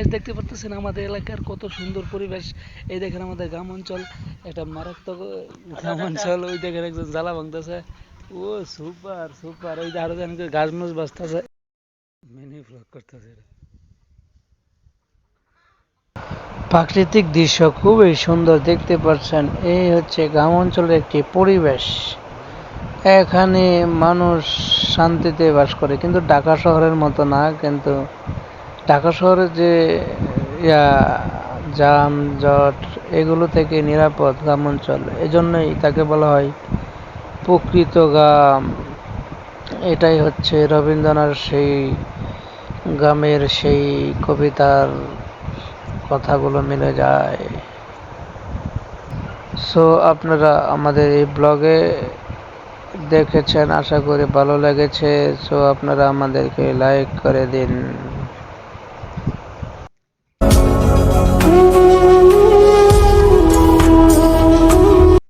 পরিবেশ দেখতে পারতেছেন আমাদের এলাকার কত সুন্দর পরিবেশ। এই দেখেন আমাদের গ্রাম অঞ্চল একটা মারাত্মক গ্রাম অঞ্চল, ওই দেখেন একজন জ্বালা ভাঙতেছে। ও, সুপার সুপার ওই যে আরও জানি গাছ মুছ বাঁচতেছে। মিনি ব্লগ করতেছে প্রাকৃতিক দৃশ্য খুবই সুন্দর দেখতে পাচ্ছেন, এই হচ্ছে গ্রাম অঞ্চলের একটি পরিবেশ। এখানে মানুষ শান্তিতে বাস করে, কিন্তু ঢাকা শহরের মতো না, কিন্তু ঢাকা শহরে যে, ইয়া যানজট এগুলো থেকে নিরাপদ গ্রাম অঞ্চল, এজন্যই তাকে বলা হয় প্রকৃত গ্রাম। এটাই হচ্ছে রবীন্দ্রনাথ সেই গ্রামের সেই কবিতার কথাগুলো মিলে যায়। সো আপনারা আমাদের এই ব্লগে দেখেছেন, আশা করি ভালো লেগেছে। সো আপনারা আমাদেরকে লাইক করে দিন।